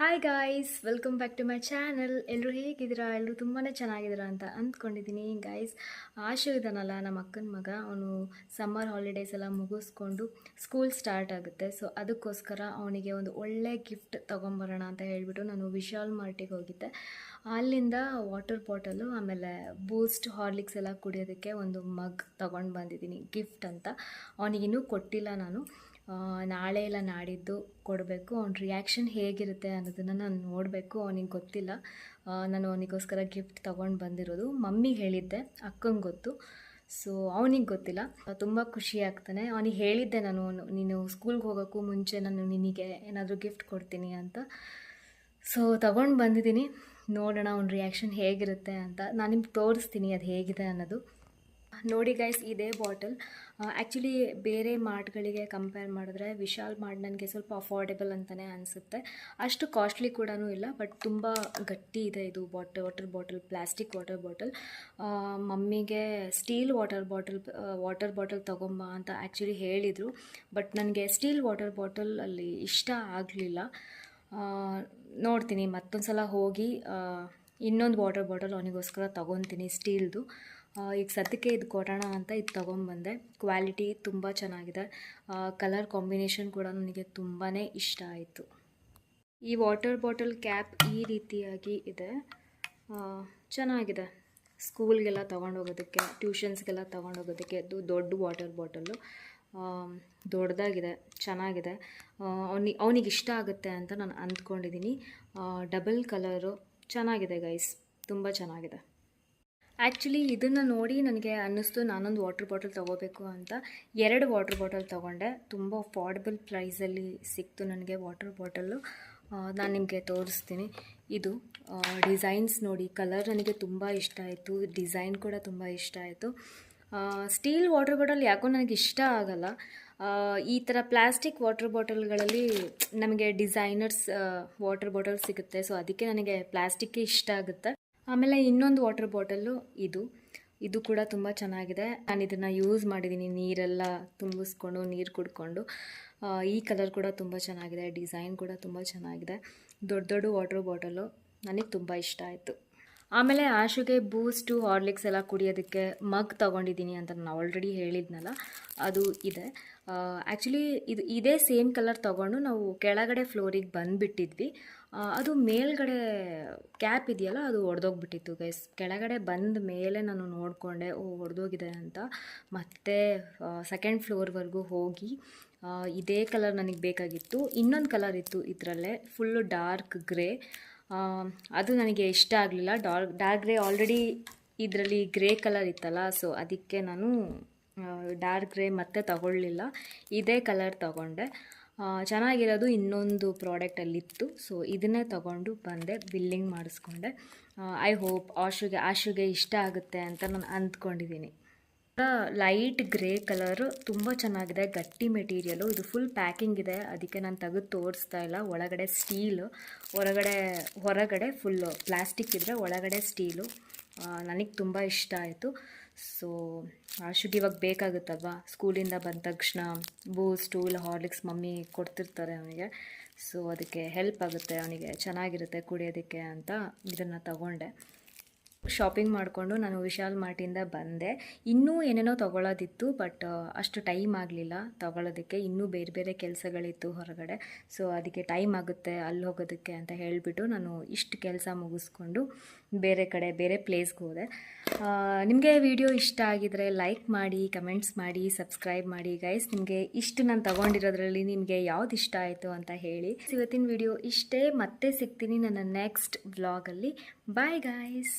Hi guys welcome back to my channel ಎಲ್ಲರೂ ಹೇಗಿದ್ದೀರಾ? ಎಲ್ಲರೂ ತುಂಬಾ ಚೆನ್ನಾಗಿದ್ದೀರಾ ಅಂತ ಅಂದ್ಕೊಂಡಿದ್ದೀನಿ. ಗಾಯ್ಸ್ ಆಶು ಇದ್ದಾನಲ್ಲ ನಮ್ಮ ಅಕ್ಕನ ಮಗ. ಅವನು ಸಮ್ಮರ್ ಹಾಲಿಡೇಸ್ ಎಲ್ಲ ಮುಗಿಸ್ಕೊಂಡು ಸ್ಕೂಲ್ ಸ್ಟಾರ್ಟ್ ಆಗುತ್ತೆ. ಸೊ ಅದಕ್ಕೋಸ್ಕರ ಅವನಿಗೆ ಒಂದು ಒಳ್ಳೆ ಗಿಫ್ಟ್ ತೊಗೊಂಬರೋಣ ಅಂತ ಹೇಳಿಬಿಟ್ಟು ನಾನು ವಿಶಾಲ್ ಮಾರ್ಟಿಗೆ ಹೋಗಿದ್ದೆ. ಅಲ್ಲಿಂದ ವಾಟರ್ ಬಾಟಲು ಆಮೇಲೆ ಬೂಸ್ಟ್ ಹಾರ್ಲಿಕ್ಸ್ ಎಲ್ಲ ಕುಡಿಯೋದಕ್ಕೆ ಒಂದು ಮಗ್ ತೊಗೊಂಡು ಬಂದಿದ್ದೀನಿ ಗಿಫ್ಟ್ ಅಂತ. ಅವನಿಗಿನ್ನೂ ಕೊಟ್ಟಿಲ್ಲ ನಾನು. ನಾಳೆ ಇಲ್ಲ ನಾಡಿದ್ದು ಕೊಡಬೇಕು. ಅವ್ನ ರಿಯಾಕ್ಷನ್ ಹೇಗಿರುತ್ತೆ ಅನ್ನೋದನ್ನು ನಾನು ನೋಡಬೇಕು. ಅವನಿಗೆ ಗೊತ್ತಿಲ್ಲ. ನಾನು ಅವನಿಗೋಸ್ಕರ ಗಿಫ್ಟ್ ತೊಗೊಂಡು ಬಂದಿರೋದು. ಮಮ್ಮಿಗೆ ಹೇಳಿದ್ದೆ. ಅಕ್ಕಂಗೆ ಗೊತ್ತು. ಸೊ ಅವನಿಗೆ ಗೊತ್ತಿಲ್ಲ. ತುಂಬ ಖುಷಿ ಆಗ್ತಾನೆ. ಅವನಿಗೆ ಹೇಳಿದ್ದೆ ನಾನು, ನೀನು ಸ್ಕೂಲ್ಗೆ ಹೋಗೋಕ್ಕೂ ಮುಂಚೆ ನಾನು ನಿನಗೆ ಏನಾದರೂ ಗಿಫ್ಟ್ ಕೊಡ್ತೀನಿ ಅಂತ. ಸೊ ತಗೊಂಡು ಬಂದಿದ್ದೀನಿ. ನೋಡೋಣ ಅವ್ನ ರಿಯಾಕ್ಷನ್ ಹೇಗಿರುತ್ತೆ ಅಂತ. ನಾನು ನಿಮ್ಗೆ ತೋರಿಸ್ತೀನಿ ಅದು ಹೇಗಿದೆ ಅನ್ನೋದು. ನೋಡಿ ಗೈಸ್ ಇದೇ ಬಾಟಲ್ ಆ್ಯಕ್ಚುಲಿ ಬೇರೆ ಮಾರ್ಟ್ಗಳಿಗೆ ಕಂಪೇರ್ ಮಾಡಿದ್ರೆ ವಿಶಾಲ್ ಮಾರ್ಟ್ ನನಗೆ ಸ್ವಲ್ಪ ಅಫೋರ್ಡೆಬಲ್ ಅಂತಲೇ ಅನಿಸುತ್ತೆ. ಅಷ್ಟು ಕಾಸ್ಟ್ಲಿ ಕೂಡ ಇಲ್ಲ ಬಟ್ ತುಂಬ ಗಟ್ಟಿ ಇದೆ ಇದು bottle water bottle plastic water bottle ಮಮ್ಮಿಗೆ steel water bottle water bottle ತೊಗೊಂಬ ಅಂತ ಆ್ಯಕ್ಚುಲಿ ಹೇಳಿದರು ಬಟ್ ನನಗೆ ಸ್ಟೀಲ್ ವಾಟರ್ ಬಾಟಲ್ ಅಲ್ಲಿ ಇಷ್ಟ ಆಗಲಿಲ್ಲ. ನೋಡ್ತೀನಿ ಮತ್ತೊಂದು ಸಲ ಹೋಗಿ ಇನ್ನೊಂದು ವಾಟರ್ ಬಾಟಲ್ ಅವನಿಗೋಸ್ಕರ ತೊಗೊತೀನಿ ಸ್ಟೀಲ್ದು ಈಗ ಸದ್ಯಕ್ಕೆ ಇದು ಕೊಡೋಣ ಅಂತ ಇದು ತೊಗೊಂಬಂದೆ ಕ್ವಾಲಿಟಿ ತುಂಬ ಚೆನ್ನಾಗಿದೆ. ಕಲರ್ ಕಾಂಬಿನೇಷನ್ ಕೂಡ ನನಗೆ ತುಂಬಾ ಇಷ್ಟ ಆಯಿತು. ಈ ವಾಟರ್ ಬಾಟಲ್ ಕ್ಯಾಪ್ ಈ ರೀತಿಯಾಗಿ ಇದೆ. ಚೆನ್ನಾಗಿದೆ. ಸ್ಕೂಲ್ಗೆಲ್ಲ ತೊಗೊಂಡೋಗೋದಕ್ಕೆ ಟ್ಯೂಷನ್ಸ್ಗೆಲ್ಲ ತೊಗೊಂಡೋಗೋದಕ್ಕೆ ಇದು ದೊಡ್ಡ ವಾಟರ್ ಬಾಟಲು ದೊಡ್ಡದಾಗಿದೆ, ಚೆನ್ನಾಗಿದೆ. ಅವನಿ, ಅವನಿಗೆ ಇಷ್ಟ ಆಗುತ್ತೆ ಅಂತ ನಾನು ಅಂದ್ಕೊಂಡಿದ್ದೀನಿ. ಡಬಲ್ ಕಲರು ಚೆನ್ನಾಗಿದೆ ಗೈಸ್ ತುಂಬ ಚೆನ್ನಾಗಿದೆ. ಆ್ಯಕ್ಚುಲಿ ಇದನ್ನು ನೋಡಿ ನನಗೆ ಅನ್ನಿಸ್ತು, ನಾನೊಂದು ವಾಟ್ರ್ ಬಾಟಲ್ ತೊಗೋಬೇಕು ಅಂತ. ಎರಡು ವಾಟ್ರ್ ಬಾಟಲ್ ತೊಗೊಂಡೆ. ತುಂಬ ಅಫೋರ್ಡಬಲ್ ಪ್ರೈಸಲ್ಲಿ ಸಿಕ್ತು ನನಗೆ ವಾಟ್ರ್ ಬಾಟಲ್ಲು ನಾನು ನಿಮಗೆ ತೋರಿಸ್ತೀನಿ. ಇದು ಡಿಸೈನ್ಸ್ ನೋಡಿ. ಕಲರ್ ನನಗೆ ತುಂಬ ಇಷ್ಟ ಆಯಿತು. ಡಿಸೈನ್ ಕೂಡ ತುಂಬ ಇಷ್ಟ ಆಯಿತು. ಸ್ಟೀಲ್ ವಾಟರ್ ಬಾಟಲ್ ಯಾಕೋ ನನಗೆ ಇಷ್ಟ ಆಗಲ್ಲ. ಈ ಥರ ಪ್ಲಾಸ್ಟಿಕ್ ವಾಟರ್ ಬಾಟಲ್ಗಳಲ್ಲಿ ನಮಗೆ ಡಿಸೈನರ್ಸ್ ವಾಟರ್ ಬಾಟಲ್ ಸಿಗುತ್ತೆ. ಸೊ ಅದಕ್ಕೆ ನನಗೆ ಪ್ಲಾಸ್ಟಿಕ್ಕೇ ಇಷ್ಟ ಆಗುತ್ತೆ. ಆಮೇಲೆ ಇನ್ನೊಂದು ವಾಟರ್ ಬಾಟಲ್ಲು ಇದು. ಇದು ಕೂಡ ತುಂಬ ಚೆನ್ನಾಗಿದೆ. ನಾನು ಇದನ್ನು ಯೂಸ್ ಮಾಡಿದ್ದೀನಿ ನೀರೆಲ್ಲ ತುಂಬಿಸ್ಕೊಂಡು, ನೀರು ಕುಡ್ಕೊಂಡು. ಈ ಕಲರ್ ಕೂಡ ತುಂಬ ಚೆನ್ನಾಗಿದೆ. ಡಿಸೈನ್ ಕೂಡ ತುಂಬ ಚೆನ್ನಾಗಿದೆ. ದೊಡ್ಡ ದೊಡ್ಡ ವಾಟರ್ ಬಾಟಲು ನನಗೆ ತುಂಬ ಇಷ್ಟ ಆಯಿತು. ಆಮೇಲೆ ಆಶುಗೆ ಬೂಸ್ಟು ಹಾರ್ಲಿಕ್ಸ್ ಎಲ್ಲ ಕುಡಿಯೋದಕ್ಕೆ ಮಗ್ ತೊಗೊಂಡಿದ್ದೀನಿ ಅಂತ ನಾನು ಆಲ್ರೆಡಿ ಹೇಳಿದ್ನಲ್ಲ, ಅದು ಇದೆ. ಆ್ಯಕ್ಚುಲಿ ಇದು ಇದೇ ಸೇಮ್ ಕಲರ್ ತೊಗೊಂಡು ನಾವು ಕೆಳಗಡೆ ಫ್ಲೋರಿಗೆ ಬಂದುಬಿಟ್ಟಿದ್ವಿ. ಅದು ಮೇಲ್ಗಡೆ ಕ್ಯಾಪ್ ಇದೆಯಲ್ಲ, ಅದು ಒಡೆದೋಗ್ಬಿಟ್ಟಿತ್ತು ಗೈಸ್ ಕೆಳಗಡೆ ಬಂದ ಮೇಲೆ ನಾನು ನೋಡಿಕೊಂಡೆ, ಓ, ಒಡೆದೋಗಿದೆ ಅಂತ. ಮತ್ತೆ ಸೆಕೆಂಡ್ ಫ್ಲೋರ್ವರೆಗೂ ಹೋಗಿ ಇದೇ ಕಲರ್ ನನಗೆ ಬೇಕಾಗಿತ್ತು. ಇನ್ನೊಂದು ಕಲರ್ ಇತ್ತು ಇದರಲ್ಲೇ ಫುಲ್ಲು ಡಾರ್ಕ್ ಗ್ರೇ ಅದು ನನಗೆ ಇಷ್ಟ ಆಗಲಿಲ್ಲ. ಡಾರ್ ಡಾರ್ಕ್ ಗ್ರೇ ಆಲ್ರೆಡಿ ಇದರಲ್ಲಿ ಗ್ರೇ ಕಲರ್ ಇತ್ತಲ್ಲ, ಸೊ ಅದಕ್ಕೆ ನಾನು ಡಾರ್ಕ್ ಗ್ರೇ ಮತ್ತೆ ತಗೊಳ್ಳಲಿಲ್ಲ ಇದೇ ಕಲರ್ ತಗೊಂಡೆ. ಚೆನ್ನಾಗಿರೋದು ಇನ್ನೊಂದು ಪ್ರಾಡಕ್ಟಲ್ಲಿತ್ತು, ಸೊ ಇದನ್ನೇ ತಗೊಂಡು ಬಂದೆ, ಬಿಲ್ಲಿಂಗ್ ಮಾಡಿಸ್ಕೊಂಡೆ. ಐ ಹೋಪ್ ಆಶುಗೆ ಆಶುಗೆ ಇಷ್ಟ ಆಗುತ್ತೆ ಅಂತ ನಾನು ಅಂದ್ಕೊಂಡಿದ್ದೀನಿ. ಲೈಟ್ ಗ್ರೇ ಕಲರ್ ತುಂಬ ಚೆನ್ನಾಗಿದೆ. ಗಟ್ಟಿ ಮೆಟೀರಿಯಲು ಇದು ಫುಲ್ ಪ್ಯಾಕಿಂಗ್ ಇದೆ. ಅದಕ್ಕೆ ನಾನು ತೆಗೆದು ತೋರಿಸ್ತಾ ಇಲ್ಲ. ಒಳಗಡೆ ಸ್ಟೀಲು ಹೊರಗಡೆ ಹೊರಗಡೆ ಫುಲ್ಲು ಪ್ಲಾಸ್ಟಿಕ್ ಇದ್ದರೆ ಒಳಗಡೆ ಸ್ಟೀಲು ನನಗೆ ತುಂಬ ಇಷ್ಟ ಆಯಿತು. ಸೊ ಆಶುಗೆ ಇವಾಗ ಬೇಕಾಗುತ್ತಲ್ವಾ? ಸ್ಕೂಲಿಂದ ಬಂದ ತಕ್ಷಣ ಬೂಸ್ಟು ಇಲ್ಲ ಹಾರ್ಲಿಕ್ಸ್ ಮಮ್ಮಿ ಕೊಡ್ತಿರ್ತಾರೆ ಅವನಿಗೆ. ಸೊ ಅದಕ್ಕೆ ಹೆಲ್ಪ್ ಆಗುತ್ತೆ. ಅವನಿಗೆ ಚೆನ್ನಾಗಿರುತ್ತೆ ಕುಡಿಯೋದಕ್ಕೆ ಅಂತ ಇದನ್ನು ತಗೊಂಡೆ. ಶಾಪಿಂಗ್ ಮಾಡಿಕೊಂಡು ನಾನು ವಿಶಾಲ್ ಮಾರ್ಟಿಂದ ಬಂದೆ. ಇನ್ನೂ ಏನೇನೋ ತೊಗೊಳೋದಿತ್ತು ಬಟ್ ಅಷ್ಟು ಟೈಮ್ ಆಗಲಿಲ್ಲ ತೊಗೊಳೋದಕ್ಕೆ. ಇನ್ನೂ ಬೇರೆ ಬೇರೆ ಕೆಲಸಗಳಿತ್ತು ಹೊರಗಡೆ. ಸೊ ಅದಕ್ಕೆ ಟೈಮ್ ಆಗುತ್ತೆ ಅಲ್ಲಿ ಹೋಗೋದಕ್ಕೆ ಅಂತ ಹೇಳಿಬಿಟ್ಟು ನಾನು ಇಷ್ಟು ಕೆಲಸ ಮುಗಿಸ್ಕೊಂಡು ಬೇರೆ ಕಡೆ, ಬೇರೆ ಪ್ಲೇಸ್ಗೆ ಹೋದೆ. ನಿಮಗೆ ವಿಡಿಯೋ ಇಷ್ಟ ಆಗಿದರೆ ಲೈಕ್ ಮಾಡಿ ಕಮೆಂಟ್ಸ್ ಮಾಡಿ ಸಬ್ಸ್ಕ್ರೈಬ್ ಮಾಡಿ ಗೈಸ್ ನಿಮಗೆ ಇಷ್ಟು ನಾನು ತೊಗೊಂಡಿರೋದ್ರಲ್ಲಿ ನಿಮಗೆ ಯಾವ್ದು ಇಷ್ಟ ಆಯಿತು ಅಂತ ಹೇಳಿ. ಇವತ್ತಿನ ವಿಡಿಯೋ ಇಷ್ಟೇ. ಮತ್ತೆ ಸಿಗ್ತೀನಿ ನನ್ನ ನೆಕ್ಸ್ಟ್ ವ್ಲಾಗಲ್ಲಿ ಬಾಯ್ ಗಾಯ್ಸ್